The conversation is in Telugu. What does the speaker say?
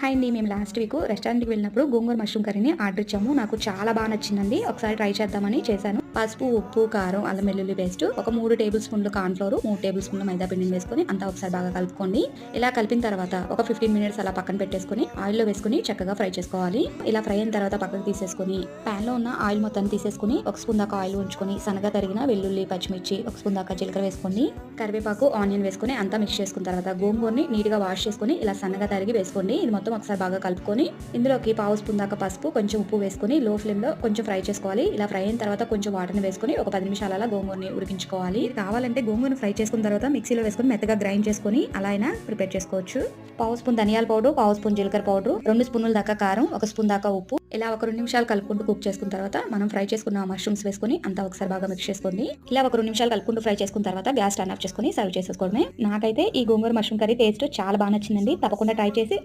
హాయ్ అండి మేము లాస్ట్ వీక్ రెస్టారెంట్కి వెళ్ళినప్పుడు గోంగూర మష్రూమ్ కర్రీని ఆర్డర్ ఇచ్చాము. నాకు చాలా బాగా నచ్చిందండి. ఒకసారి ట్రై చేద్దామని చేశాను. పసుపు ఉప్పు కారం అల్లం వెల్లుల్లి పేస్ట్ ఒక మూడు టేబుల్ స్పూన్లు కార్న్ఫ్లోర్ మూడు టేబుల్ స్పూన్లు మైదా పిండిని వేసుకొని అంతా ఒకసారి బాగా కలుపుకోండి. ఇలా కలిపిన తర్వాత ఒక ఫిఫ్టీన్ మినిట్స్ అలా పక్కన పెట్టేసుకొని ఆయిల్లో వేసుకొని చక్కగా ఫ్రై చేసుకోవాలి. ఇలా ఫ్రై అయిన తర్వాత పక్కకు తీసేసుకుని ప్యాన్లో ఉన్న ఆయిల్ మొత్తం తీసేసుకుని ఒక స్పూన్ దాకా ఆయిల్ ఉంచుకొని సన్నగా తరిగిన వెల్లుల్లి పచ్చిమిర్చి ఒక స్పూన్ దాకా జీలకర్ర వేసుకోండి. కరివేపాకు ఆనియన్ వేసుకొని అంతా మిక్స్ చేసుకున్న తర్వాత గోంగూరని నీట్గా వాష్ చేసుకొని ఇలా సన్నగా తరిగి వేసుకోండి. ఇది మొత్తం ఒకసారి బాగా కలుపుకొని ఇందులోకి పావు స్పూన్ దాకా పసుపు కొంచెం ఉప్పు వేసుకొని లో ఫ్లేమ్లో కొంచెం ఫ్రై చేసుకోవాలి. ఇలా ఫ్రై అయిన తర్వాత కొంచెం వాటర్ని వేసుకొని ఒక పది నిమిషాల అలా గోంగూరని ఉడికించుకోవాలి. కావాలంటే గోంగూరను ఫ్రై చేసుకున్న తర్వాత మిక్సీలో వేసుకొని మెత్తగా గ్రైండ్ చేసుకొని అలా అయినా ప్రిపేర్ చేసుకోవచ్చు. పావు స్పూన్ ధనియాల పౌడర్ పావు స్పూన్ జీలకర్ర పౌడర్ రెండు స్పూన్ల దాకా కారం ఒక స్పూన్ దాకా ఉప్పు. ఇలా ఒక రెండు నిమిషాలు కలుపుకుంటూ కుక్ చేసుకున్న తర్వాత మనం ఫ్రై చేసుకున్న మష్రూమ్స్ వేసుకొని అంతా ఒకసారి బాగా మిక్స్ చేసుకోండి. ఇలా ఒక రెండు నిమిషాలు కలుపుకుంటూ ఫ్రై చేసుకున్న తర్వాత గ్యాస్ టర్న్ ఆఫ్ చేసుకొని సర్వ్ చేసుకోవడమే నాకైతే ఈ గోంగూర మష్రూమ్ కర్రీ టేస్ట్ చాలా బాగా నచ్చిందండి. తప్పకుండా ట్రై చేసి